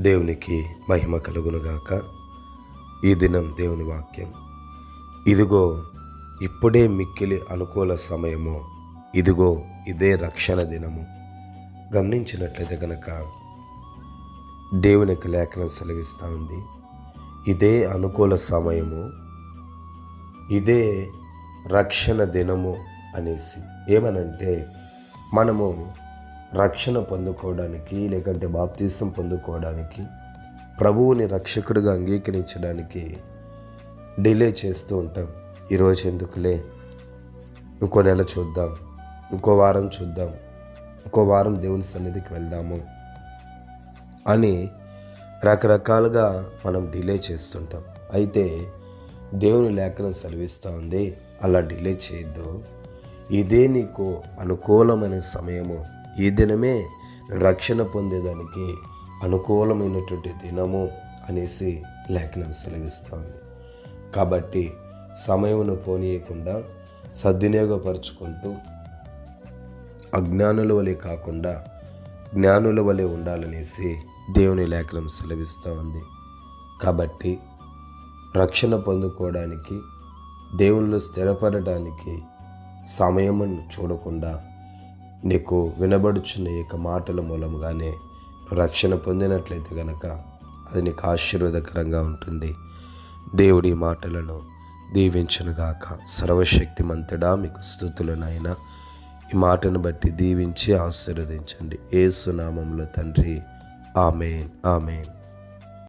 దేవునికి మహిమ కలుగునుగాక. ఈ దినం దేవుని వాక్యం. ఇదిగో ఇప్పుడే మిక్కిలి అనుకూల సమయము. ఇదిగో ఇదే రక్షణ దినము. గమనించినట్లయితే కనుక దేవునికి లేఖనం సెలవిస్తూ ఉంది. ఇదే అనుకూల సమయము. ఇదే రక్షణ దినము అనేసి. ఏమనంటే మనము రక్షణ పొందుకోవడానికి లేకంటే బాప్తీసం పొందుకోవడానికి ప్రభువుని రక్షకుడిగా అంగీకరించడానికి డిలే చేస్తూ ఉంటాం. ఈరోజు ఎందుకులే? ఇంకో నెల చూద్దాం. ఇంకో వారం చూద్దాం. ఇంకో వారం దేవుని సన్నిధికి వెళ్దాము అని రకరకాలుగా మనం డిలే చేస్తుంటాం. అయితే దేవుని లేఖనం సెలవిస్తూ ఉంది. అలా డిలే చేయొద్దు. ఇదే నీకు అనుకూలమైన సమయము. ఈ దినమే రక్షణ పొందేదానికి అనుకూలమైనటువంటి దినము అనేసి లేఖనం సెలవిస్తోంది. కాబట్టి సమయమును పోనీయకుండా సద్వినియోగపరుచుకుంటూ అజ్ఞానుల వలె కాకుండా జ్ఞానుల వలె ఉండాలనేసి దేవుని లేఖనం సెలవిస్తూ ఉంది కాబట్టి రక్షణ పొందుకోవడానికి దేవుళ్ళు స్థిరపడటానికి సమయమును చూడకుండా నీకు వినబడుచున్న యొక్క మాటల మూలముగానే రక్షణ పొందినట్లయితే గనక అది నీకు ఆశీర్వాదకరంగా ఉంటుంది. దేవుడి మాటలను దీవించనుగాక. సర్వశక్తి మంతడా మీకు స్థుతులనైనా ఈ మాటను బట్టి దీవించి ఆశీర్వదించండి. ఏసునామంలో తండ్రి. ఆమెన్. ఆమెన్.